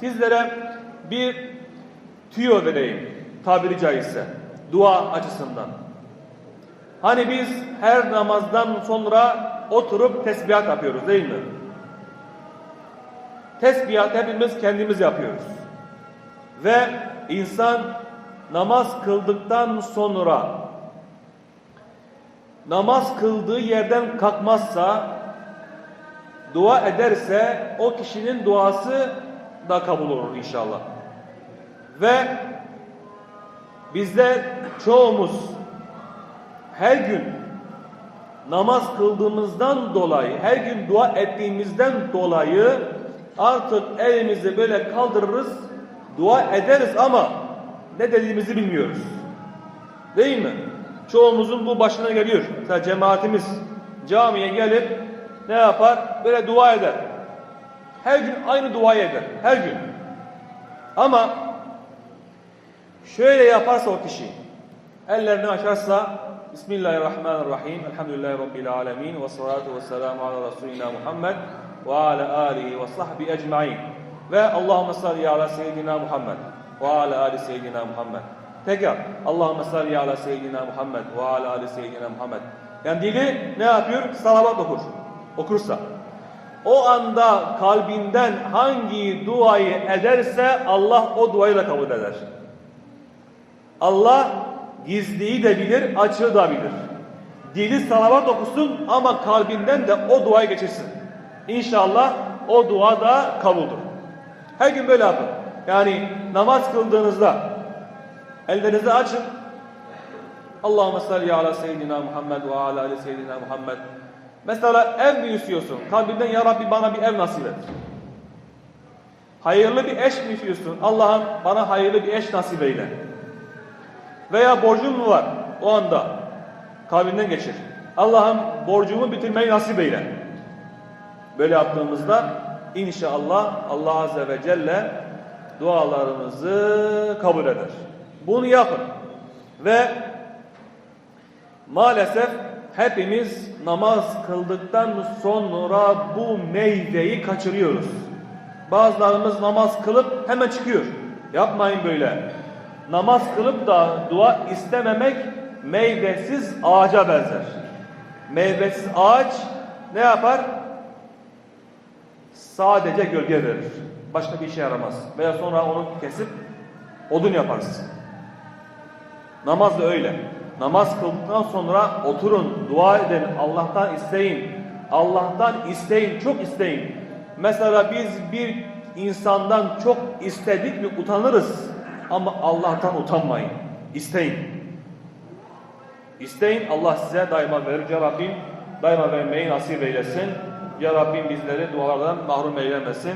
sizlere bir tüyo vereyim tabiri caizse dua açısından. Hani biz her namazdan sonra oturup tesbihat yapıyoruz değil mi? Tesbihat hepimiz kendimiz yapıyoruz. Ve insan namaz kıldıktan sonra namaz kıldığı yerden kalkmazsa dua ederse o kişinin duası da kabul olur inşallah. Ve bizde çoğumuz her gün namaz kıldığımızdan dolayı, her gün dua ettiğimizden dolayı artık elimizi böyle kaldırırız, dua ederiz ama ne dediğimizi bilmiyoruz. Değil mi? Çoğumuzun bu başına geliyor. Mesela cemaatimiz camiye gelip ne yapar? Böyle dua eder. Her gün aynı duayı eder. Her gün. Ama şöyle yaparsa o kişi ellerini açarsa Bismillahirrahmanirrahim Elhamdülillahi Rabbil alemin ve salatu ve selamu ala Resulina Muhammed ve ala alihi ve sahbihi ecmain ve Allahümme salli ala seyyidina Muhammed ve ala ali seyyidina Muhammed tekrar Allahümme salli ala seyyidina Muhammed ve ala ali seyyidina Muhammed yani dili ne yapıyor? Salavat okur. Okursa. O anda kalbinden hangi duayı ederse Allah o duayı da kabul eder. Allah gizliyi de bilir, açığı da bilir. Dili salavat okusun ama kalbinden de o duayı geçirsin. İnşallah o dua da kabuldür. Her gün böyle yapın. Yani namaz kıldığınızda ellerinizi açın. Allahümme salli ala seyyidina Muhammed ve ala ali seyyidina Muhammed. Mesela ev mi istiyorsun? Kalbinden ya Rabbi bana bir ev nasip et. Hayırlı bir eş mi istiyorsun? Allah'ım bana hayırlı bir eş nasip eyle. Veya borcun mu var o anda? Kalbinden geçir. Allah'ım borcumu bitirmeyi nasip eyle. Böyle yaptığımızda inşallah Allah Azze ve Celle dualarımızı kabul eder. Bunu yapın. Ve maalesef hepimiz namaz kıldıktan sonra bu meyveyi kaçırıyoruz. Bazılarımız namaz kılıp hemen çıkıyor. Yapmayın böyle. Namaz kılıp da dua istememek meyvesiz ağaca benzer. Meyvesiz ağaç ne yapar? Sadece gölge verir. Başka bir işe yaramaz. Veya sonra onu kesip odun yaparsın. Namaz da öyle. Namaz kıldıktan sonra oturun, dua edin, Allah'tan isteyin. Allah'tan isteyin, çok isteyin. Mesela biz bir insandan çok istedik mi utanırız. Ama Allah'tan utanmayın. İsteyin. İsteyin Allah size daima verir. Ya Rabbim daima vermeyi nasip eylesin. Ya Rabbim bizleri dualardan mahrum eylemesin.